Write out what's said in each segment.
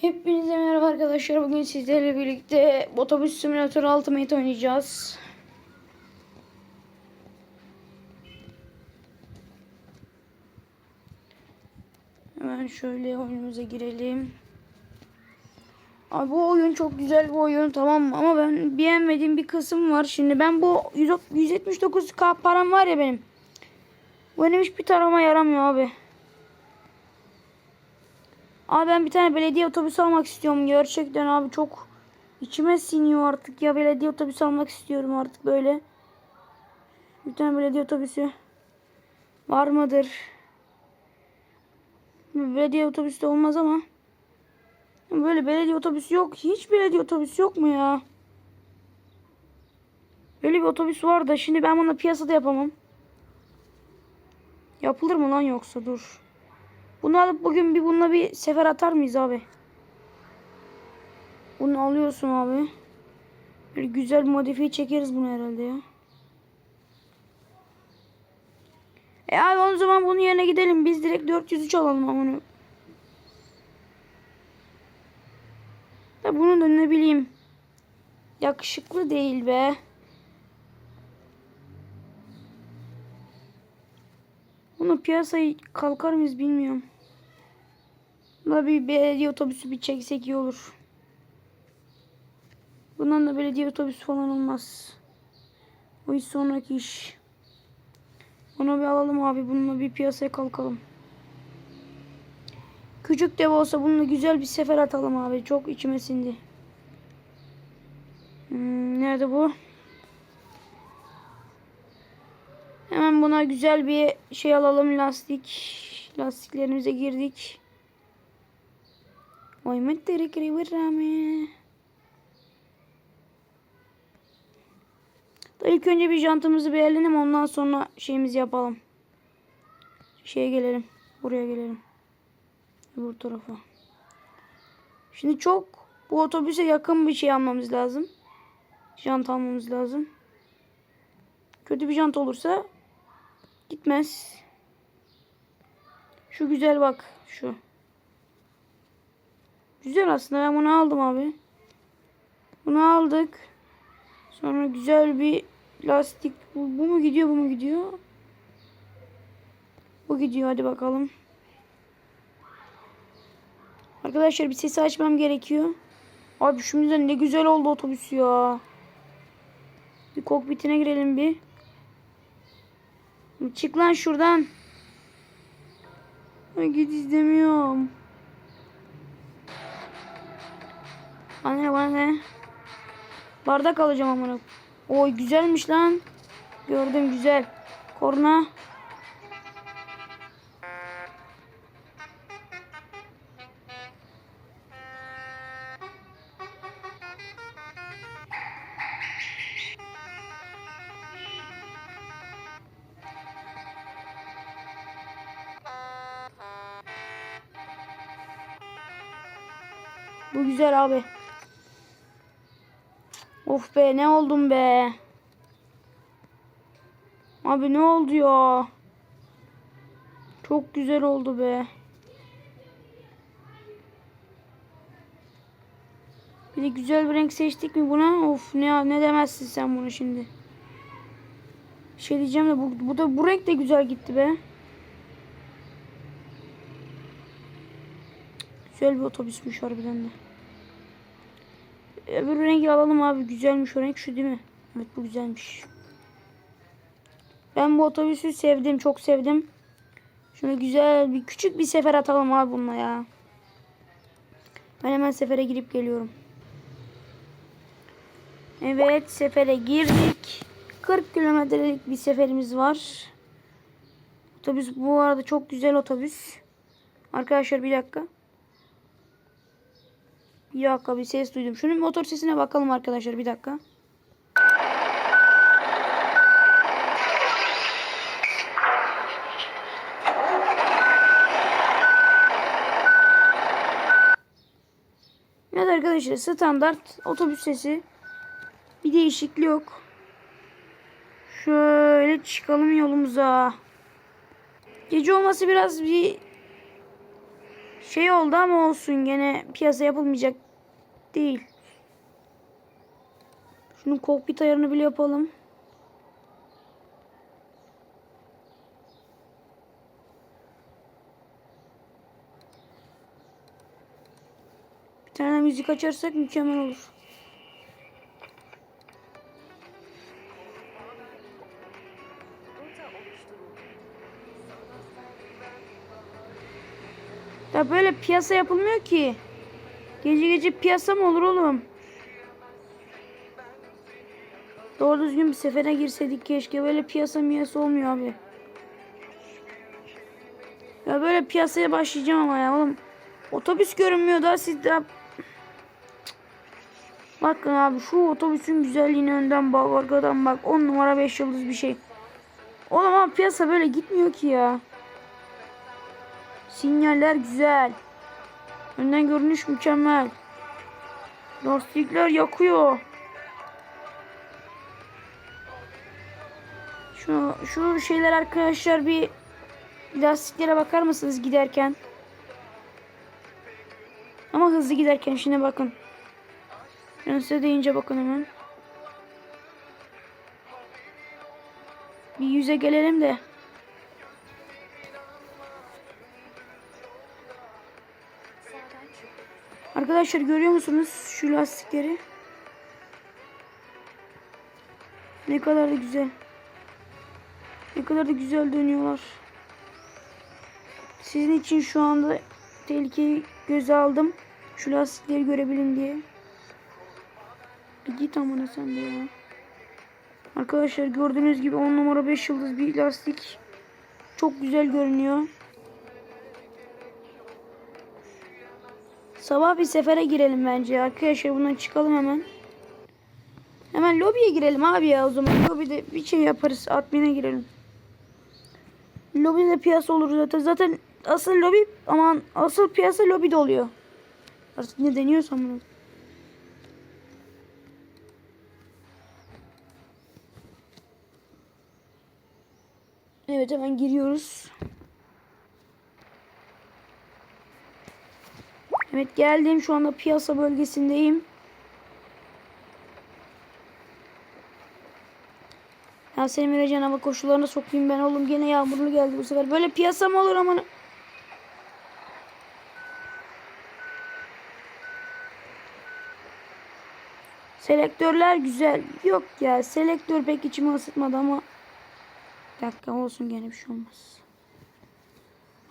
Hepinize merhaba arkadaşlar. Bugün sizlerle birlikte otobüs simülatörü Ultimate oynayacağız. Hemen şöyle oyunumuza girelim. Abi bu oyun çok güzel bir oyun tamam mı? Ama ben beğenmediğim bir kısım var. Şimdi ben bu 100 179k param var ya benim. Bu benim hiçbir tarama yaramıyor abi. Abi ben bir tane belediye otobüsü almak istiyorum. Gerçekten abi çok içime siniyor artık ya. Belediye otobüsü almak istiyorum artık böyle. Bir tane belediye otobüsü var mıdır? Belediye otobüsü de olmaz ama. Böyle belediye otobüsü yok. Hiç belediye otobüsü yok mu ya? Böyle bir otobüs var da şimdi ben bunu piyasada yapamam. Yapılır mı lan yoksa dur. Bunu alıp bugün bir bununla bir sefer atar mıyız abi? Bunu alıyorsun abi. Bir güzel modifiye çekeriz bunu herhalde ya. E abi o zaman bunun yerine gidelim. Biz direkt 403 alalım bunu. Da bunu da ne bileyim. Yakışıklı değil be. Bunu piyasayı kalkar mıyız bilmiyorum. Buna bir belediye otobüsü bir çeksek iyi olur. Bundan da belediye otobüsü falan olmaz. O iş sonraki iş. Bunu bir alalım abi. Bununla bir piyasaya kalkalım. Küçük dev olsa bununla güzel bir sefer atalım abi. Çok içime sindi. Hmm, nerede bu? Hemen buna güzel bir şey alalım. Lastik. Lastiklerimize girdik. Oy mettere rame. Da ilk önce bir jantımızı beğenelim ondan sonra şeyimizi yapalım. Şeye gelelim. Buraya gelelim. Bu tarafa. Şimdi çok bu otobüse yakın bir şey almamız lazım. Jant almamız lazım. Kötü bir jant olursa gitmez. Şu güzel bak şu. Güzel aslında ben bunu aldım abi. Bunu aldık. Sonra güzel bir lastik. Bu, bu mu gidiyor bu mu gidiyor? Bu gidiyor hadi bakalım. Arkadaşlar bir sesi açmam gerekiyor. Abi şimdiden ne güzel oldu otobüs ya. Bir kokpitine girelim bir. Çık lan şuradan. Ay git izlemiyorum. Bana ne bana ne? Bardak alacağım amına. Oy güzelmiş lan. Gördüm güzel. Korna. Bu güzel abi. Of be ne oldum be. Abi ne oldu ya? Çok güzel oldu be. Bir de güzel bir renk seçtik mi buna? Of ne ne demezsin sen bunu şimdi. Bir şey diyeceğim de bu, bu da bu renk de güzel gitti be. Güzel bir otobüsmüş harbiden de. Öbür rengi alalım abi. Güzelmiş o renk şu değil mi? Evet bu güzelmiş. Ben bu otobüsü sevdim. Çok sevdim. Şunu güzel bir küçük bir sefer atalım abi bununla ya. Ben hemen sefere girip geliyorum. Evet sefere girdik. 40 kilometrelik bir seferimiz var. Otobüs bu arada çok güzel otobüs. Arkadaşlar bir dakika. Bir dakika bir ses duydum. Şunun motor sesine bakalım arkadaşlar bir dakika. Evet arkadaşlar standart otobüs sesi. Bir değişiklik yok. Şöyle çıkalım yolumuza. Gece olması biraz bir Şey oldu ama olsun gene piyasa yapılmayacak değil. Şunun kokpit ayarını bile yapalım. Bir tane müzik açarsak mükemmel olur. Ya böyle piyasa yapılmıyor ki. Gece gece piyasa mı olur oğlum? Doğru düzgün bir sefere girseydik keşke. Böyle piyasa miyası olmuyor abi. Ya böyle piyasaya başlayacağım ama ya oğlum. Otobüs görünmüyor da siz de... Bakın abi şu otobüsün güzelliğine önden bak arkadan bak. 10 numara 5 yıldız bir şey. Oğlum ama piyasa böyle gitmiyor ki ya. Sinyaller güzel. Önden görünüş mükemmel. Lastikler yakıyor. Şu şu şeyler arkadaşlar bir lastiklere bakar mısınız giderken? Ama hızlı giderken şimdi bakın. Ben deyince bakın hemen. Bir yüze gelelim de. Arkadaşlar görüyor musunuz şu lastikleri? Ne kadar da güzel. Ne kadar da güzel dönüyorlar. Sizin için şu anda tehlikeyi göze aldım. Şu lastikleri görebilin diye. Bir git amına sen de ya. Arkadaşlar gördüğünüz gibi 10 numara 5 yıldız bir lastik. Çok güzel görünüyor. Sabah bir sefere girelim bence arkadaşlar. Bundan çıkalım hemen. Hemen lobiye girelim abi ya o zaman. Lobide bir şey yaparız. Admin'e girelim. Lobide piyasa olur zaten. Zaten asıl lobi aman asıl piyasa lobide oluyor. Artık ne deniyorsam bunu. Evet hemen giriyoruz. Evet geldim şu anda piyasa bölgesindeyim. Ya senin vereceğin hava koşullarına sokayım ben oğlum gene yağmurlu geldi bu sefer. Böyle piyasa mı olur aman? Selektörler güzel. Yok ya selektör pek içimi ısıtmadı ama. Bir dakika olsun gene bir şey olmaz.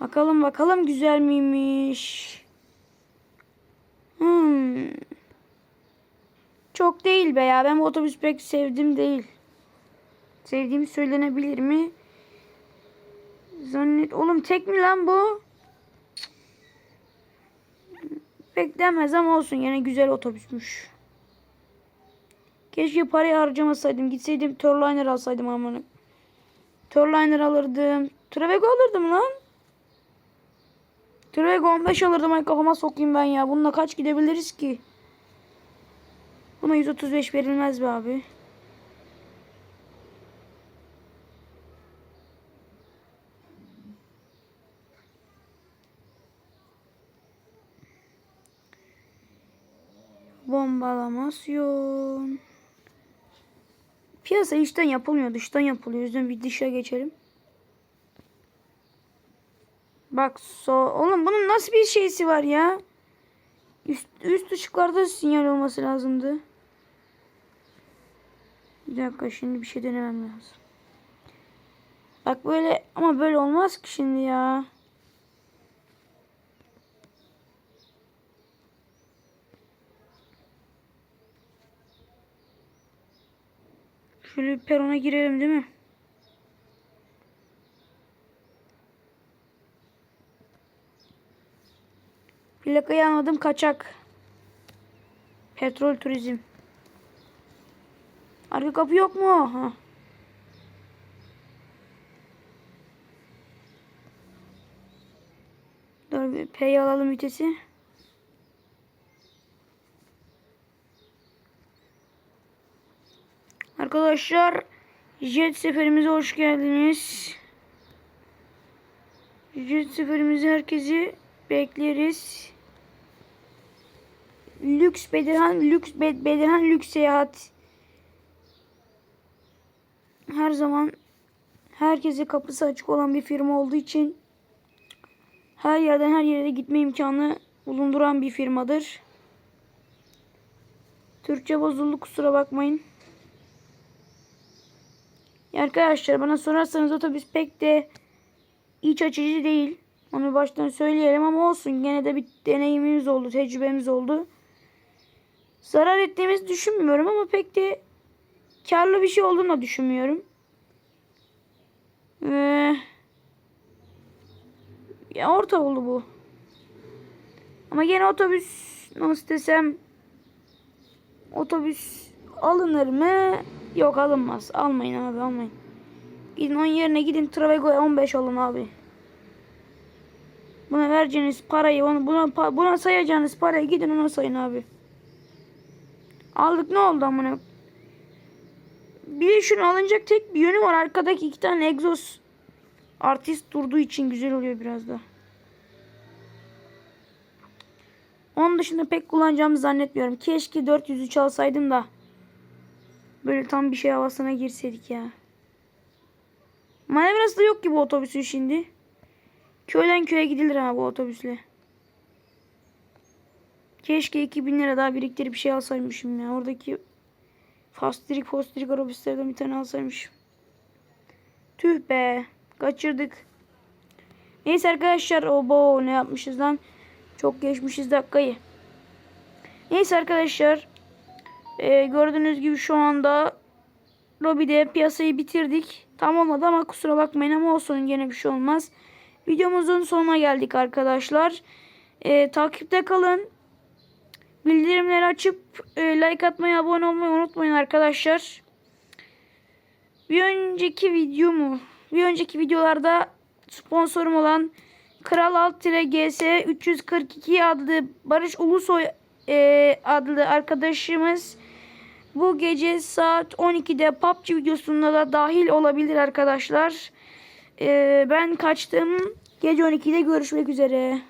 Bakalım bakalım güzel miymiş. Hmm. Çok değil be ya. Ben bu otobüs pek sevdim değil. Sevdiğim söylenebilir mi? Zannet. Oğlum tek mi lan bu? Pek demez ama olsun. Yine güzel otobüsmüş. Keşke parayı harcamasaydım. Gitseydim Turliner alsaydım amanı. Turliner alırdım. Travego alırdım lan. Travego 15 alırdım. Ay kafama sokayım ben ya. Bununla kaç gidebiliriz ki? Buna 135 verilmez be abi. Bombalamasyon. Piyasa içten yapılmıyor. Dıştan yapılıyor. Yüzden bir dışa geçelim. Bak so oğlum bunun nasıl bir şeysi var ya? Üst, üst ışıklarda sinyal olması lazımdı. Bir dakika şimdi bir şey denemem lazım. Bak böyle ama böyle olmaz ki şimdi ya. Şöyle bir perona girelim değil mi? Plakayı almadım kaçak. Petrol turizm. Arka kapı yok mu? Ha. Dur bir P'yi alalım vitesi. Arkadaşlar jet seferimize hoş geldiniz. Jet seferimize herkesi bekleriz. Lüks Bedirhan Lüks Be- Bedirhan Lüks Seyahat. Her zaman herkese kapısı açık olan bir firma olduğu için her yerden her yere gitme imkanı bulunduran bir firmadır. Türkçe bozuldu kusura bakmayın. Arkadaşlar bana sorarsanız otobüs pek de iç açıcı değil. Onu baştan söyleyelim ama olsun. Gene de bir deneyimimiz oldu, tecrübemiz oldu. Zarar ettiğimizi düşünmüyorum ama pek de karlı bir şey olduğunu da düşünmüyorum. Ee, ya orta oldu bu. Ama gene otobüs nasıl desem otobüs alınır mı? Yok alınmaz. Almayın abi almayın. Gidin onun yerine gidin Travego'ya 15 alın abi. Buna vereceğiniz parayı onu buna buna sayacağınız parayı gidin ona sayın abi. Aldık ne oldu amına? Bir de şunu alınacak tek bir yönü var. Arkadaki iki tane egzoz artist durduğu için güzel oluyor biraz da. Onun dışında pek kullanacağımı zannetmiyorum. Keşke 400'ü çalsaydım da böyle tam bir şey havasına girseydik ya. Manevrası da yok ki bu otobüsün şimdi. Köyden köye gidilir ha bu otobüsle. Keşke 2000 lira daha biriktirip bir şey alsaymışım ya. Oradaki fastirik fostirik otobüslerden bir tane alsaymışım. Tüh be. Kaçırdık. Neyse arkadaşlar. Obo ne yapmışız lan. Çok geçmişiz dakikayı. Neyse arkadaşlar. Ee, gördüğünüz gibi şu anda lobide piyasayı bitirdik. Tam olmadı ama kusura bakmayın ama olsun gene bir şey olmaz. Videomuzun sonuna geldik arkadaşlar. Ee, takipte kalın. Bildirimleri açıp e, like atmayı, abone olmayı unutmayın arkadaşlar. Bir önceki video mu? Bir önceki videolarda sponsorum olan Kral Alt GS 342 adlı Barış Ulusoy e, adlı arkadaşımız bu gece saat 12'de PUBG videosunda da dahil olabilir arkadaşlar. E, ben kaçtım. Gece 12'de görüşmek üzere.